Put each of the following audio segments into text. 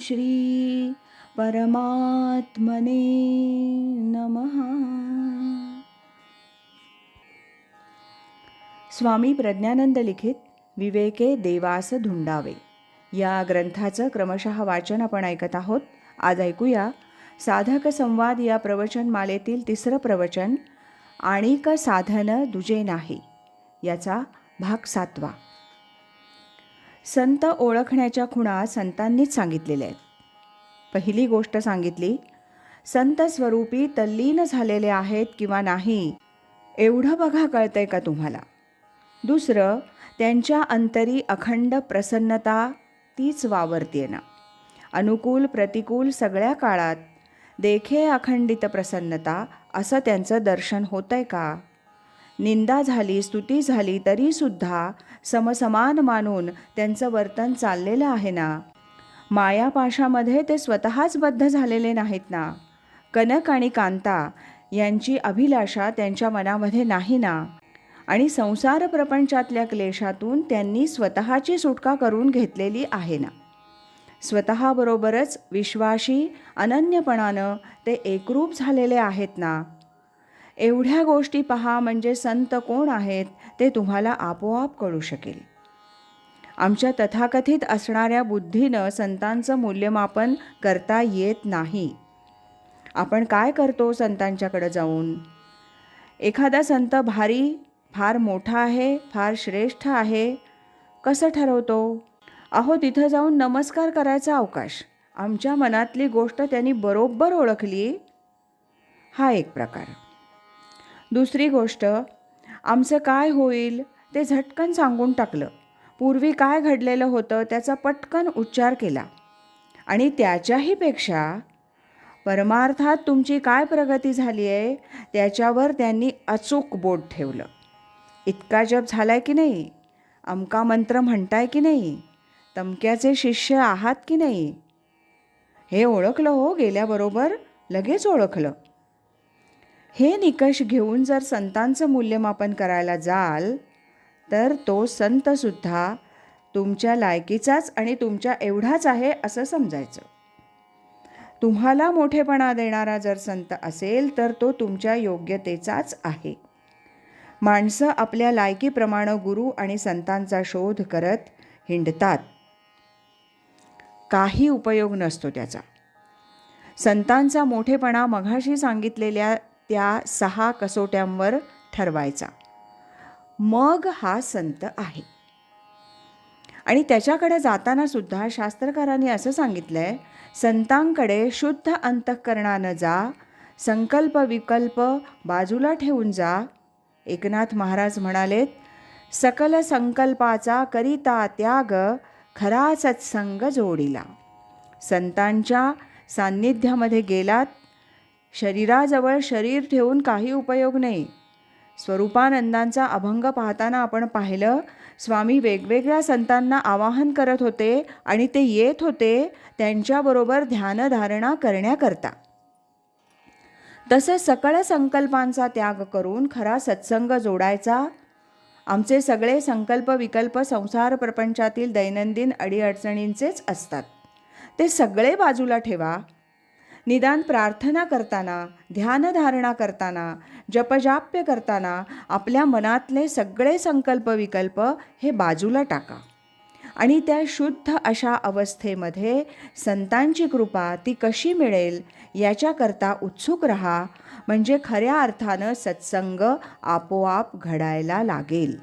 श्री परमात्मने नमः। स्वामी प्रज्ञानंद लिखित विवेके देवास धुंडावे या ग्रंथाचं क्रमशः वाचन आपण ऐकत आहोत. आज ऐकूया साधक संवाद या प्रवचन मालेतील तिसरं प्रवचन आणिक साधन दुजे नाही. याचा भाग सातवा. संत ओळखण्याच्या खुणा संतांनीच सांगितलेल्या आहेत. पहिली गोष्ट सांगितली संत स्वरूपी तल्लीन झालेले आहेत किंवा नाही एवढं बघा कळतंय का तुम्हाला? दुसरं त्यांच्या अंतरी अखंड प्रसन्नता तीच वावरते ना. अनुकूल प्रतिकूल सगळ्या काळात देखे अखंडित प्रसन्नता असं त्यांचं दर्शन होतंय का? निंदा झाली स्तुती झाली तरीसुद्धा समसमान मानून त्यांचं वर्तन चाललेलं आहे ना? मायापाशामध्ये ते स्वतःच बद्ध झालेले नाहीत ना? कनक आणि कांता यांची अभिलाषा त्यांच्या मनामध्ये नाही ना? आणि संसार प्रपंचातल्या क्लेशातून त्यांनी स्वतःची सुटका करून घेतलेली आहे ना? स्वतःबरोबरच विश्वाशी अनन्यपणानं ते एकरूप झालेले आहेत ना? एवढ्या गोष्टी पहा म्हणजे संत कोण आहेत ते तुम्हाला आपोआप कळू शकेल. आमच्या तथाकथित असणाऱ्या बुद्धीनं संतांचं मूल्यमापन करता येत नाही. आपण काय करतो संतांच्याकडं जाऊन? एखादा संत भारी फार मोठा आहे फार श्रेष्ठ आहे कसं ठरवतो? अहो तिथं जाऊन नमस्कार करायचा अवकाश. आमच्या मनातली गोष्ट त्यांनी बरोबर ओळखली. हा एक प्रकार. दुसरी गोष्ट आमचं काय होईल ते झटकन सांगून टाकलं. पूर्वी काय घडलेलं होतं त्याचा पटकन उच्चार केला. आणि त्याच्याही पेक्षा परमार्थात तुमची काय प्रगती झाली आहे त्याच्यावर त्यांनी अचूक बोट ठेवलं. इतका जप झालाय की नाही? अमका मंत्र म्हणताय की नाही? तमक्याचे शिष्य आहात की नाही? हे ओळखलं हो गेल्याबरोबर लगेच ओळखलं. हे निकष घेऊन जर संतांचं मूल्यमापन करायला जाल तर तो संतसुद्धा तुमच्या लायकीचाच आणि तुमच्या एवढाच आहे असं समजायचं. तुम्हाला मोठेपणा देणारा जर संत असेल तर तो तुमच्या योग्यतेचाच आहे. माणसं आपल्या लायकीप्रमाणे गुरु आणि संतांचा शोध करत हिंडतात. काही उपयोग नसतो त्याचा. संतांचा मोठेपणा मघाशी सांगितलेल्या त्या सहा कसोट्यांवर ठरवायचा. मग हा संत आहे. आणि त्याच्याकडे जाताना सुद्धा शास्त्रकारांनी असं सांगितलं आहे संतांकडे शुद्ध अंतःकरणानं जा संकल्प विकल्प बाजूला ठेवून जा. एकनाथ महाराज म्हणालेत सकल संकल्पाचा करिता त्याग खरा सत्संग जोडीला. संतांच्या सान्निध्यामध्ये गेलात शरीराजवळ शरीर ठेवून काही उपयोग नाही. स्वरूपानंदांचा अभंग पाहताना आपण पाहिलं स्वामी वेगवेगळ्या संतांना आवाहन करत होते आणि ते येत होते त्यांच्याबरोबर ध्यानधारणा करण्याकरता. तसं सकळ संकल्पांचा त्याग करून खरा सत्संग जोडायचा. आमचे सगळे संकल्प विकल्प संसार प्रपंचातील दैनंदिन अडीअडचणींचेच असतात. ते सगळे बाजूला ठेवा. निदान प्रार्थना करताना ध्यानधारणा करताना जपजाप्य करताना आपल्या मनातले सगळे संकल्प विकल्प हे बाजूला टाका. आणि त्या शुद्ध अशा अवस्थेमध्ये संतांची कृपा ती कशी मिळेल याच्याकरता उत्सुक रहा म्हणजे खऱ्या अर्थानं सत्संग आपोआप घडायला लागेल.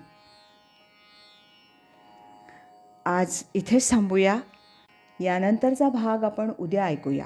आज इथेच थांबूया. यानंतरचा भाग आपण उद्या ऐकूया.